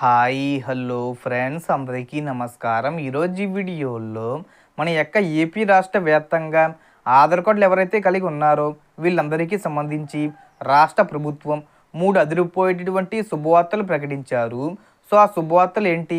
Hi hello friends అందరికీ నమస్కారం. ఈరోజు ఈ వీడియోలో మన యొక్క ఏపీ రాష్ట్ర వ్యాప్తంగా ఆధార్ కార్డులు ఎవరైతే కలిగి ఉన్నారో వీళ్ళందరికీ సంబంధించి రాష్ట్ర ప్రభుత్వం మూడు అదిరిపోయేటటువంటి శుభవార్తలు ప్రకటించారు. సో ఆ శుభవార్తలు ఏంటి?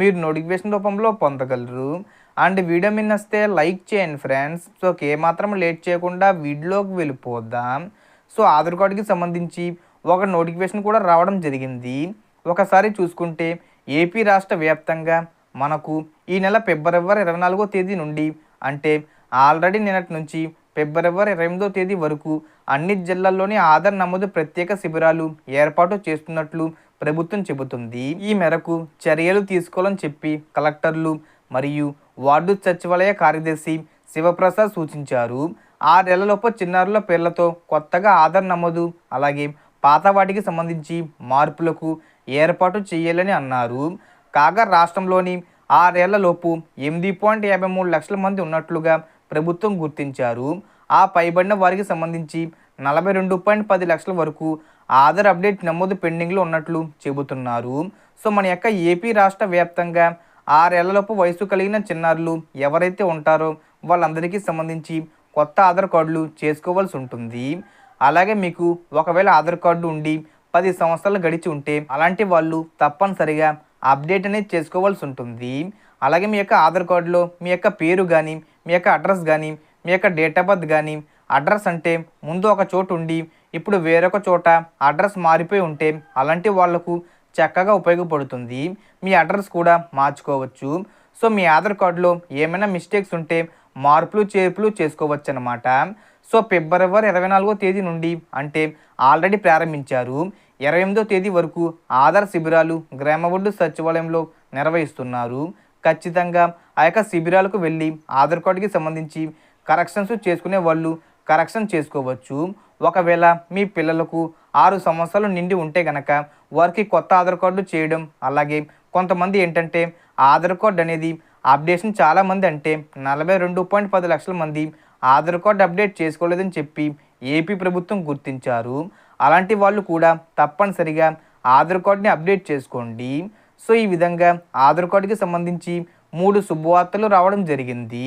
మీరు నోటిఫికేషన్ రూపంలో పొందగలరు. అండ్ వీడియో మీద వస్తే లైక్ చేయండి ఫ్రెండ్స్. సో ఏమాత్రం లేట్ చేయకుండా వీడియోకి వెళ్ళిపోదాం. సో ఆధార్ కార్డుకి సంబంధించి ఒక నోటిఫికేషన్ కూడా రావడం జరిగింది. ఒకసారి చూసుకుంటే ఏపీ రాష్ట్ర వ్యాప్తంగా మనకు ఈ నెల ఫిబ్రవరి ఇరవై నాలుగో తేదీ నుండి అంటే ఆల్రెడీ నిన్నటి నుంచి ఫిబ్రవరి ఇరవై ఎనిమిదో తేదీ వరకు అన్ని జిల్లాల్లోని ఆధార్ నమోదు ప్రత్యేక శిబిరాలు ఏర్పాటు చేస్తున్నట్లు ప్రభుత్వం చెబుతుంది. ఈ మేరకు చర్యలు తీసుకోవాలని చెప్పి కలెక్టర్లు మరియు వార్డు సచివాలయ కార్యదర్శి శివప్రసాద్ సూచించారు. ఆరేళ్ళలోపు చిన్నారుల పేర్లతో కొత్తగా ఆధార్ నమోదు అలాగే పాత వాటికి సంబంధించి మార్పులకు ఏర్పాటు చేయాలని అన్నారు. కాగా రాష్ట్రంలోని ఆరేళ్ళలోపు ఎనిమిది పాయింట్ యాభై మూడు లక్షల మంది ఉన్నట్లుగా ప్రభుత్వం గుర్తించారు. ఆ పైబడిన వారికి సంబంధించి నలభై రెండు పాయింట్ పది లక్షల వరకు ఆధార్ అప్డేట్ నమోదు పెండింగ్లో ఉన్నట్లు చెబుతున్నారు. సో మన యొక్క ఏపీ రాష్ట్ర వ్యాప్తంగా ఆరేళ్ళలోపు వయసు కలిగిన చిన్నారులు ఎవరైతే ఉంటారో వాళ్ళందరికీ సంబంధించి కొత్త ఆధార్ కార్డులు చేసుకోవాల్సి ఉంటుంది. అలాగే మీకు ఒకవేళ ఆధార్ కార్డు ఉండి పది సంవత్సరాలు గడిచి ఉంటే అలాంటి వాళ్ళు తప్పనిసరిగా అప్డేట్ అనేది చేసుకోవాల్సి ఉంటుంది. అలాగే మీ యొక్క ఆధార్ కార్డులో మీ యొక్క పేరు కానీ మీ యొక్క అడ్రస్ కానీ మీ యొక్క డేట్ ఆఫ్ బర్త్ కానీ అడ్రస్ అంటే ముందు ఒక చోటు ఉండి ఇప్పుడు వేరొక చోట అడ్రస్ మారిపోయి ఉంటే అలాంటి వాళ్ళకు చక్కగా ఉపయోగపడుతుంది. మీ అడ్రస్ కూడా మార్చుకోవచ్చు. సో మీ ఆధార్ కార్డులో ఏమైనా మిస్టేక్స్ ఉంటే మార్పులు చేర్పులు చేసుకోవచ్చు అనమాట సో ఫిబ్రవరి ఇరవై నాలుగో తేదీ నుండి అంటే ఆల్రెడీ ప్రారంభించారు. ఇరవై ఎనిమిదో తేదీ వరకు ఆధార్ శిబిరాలు గ్రామ ఒడ్డు సచివాలయంలో నిర్వహిస్తున్నారు. ఖచ్చితంగా ఆ యొక్క శిబిరాలకు వెళ్ళి ఆధార్ కార్డుకి సంబంధించి కరెక్షన్స్ చేసుకునే వాళ్ళు కరెక్షన్ చేసుకోవచ్చు. ఒకవేళ మీ పిల్లలకు ఆరు సంవత్సరాలు నిండి ఉంటే గనక వారికి కొత్త ఆధార్ కార్డు చేయడం అలాగే కొంతమంది ఏంటంటే ఆధార్ కార్డు అనేది అప్డేషన్ చాలామంది అంటే నలభై రెండు పాయింట్ పది లక్షల మంది ఆధార్ కార్డు అప్డేట్ చేసుకోలేదని చెప్పి ఏపీ ప్రభుత్వం గుర్తించారు. అలాంటి వాళ్ళు కూడా తప్పనిసరిగా ఆధార్ కార్డుని అప్డేట్ చేసుకోండి. సో ఈ విధంగా ఆధార్ కార్డుకి సంబంధించి మూడు శుభవార్తలు రావడం జరిగింది.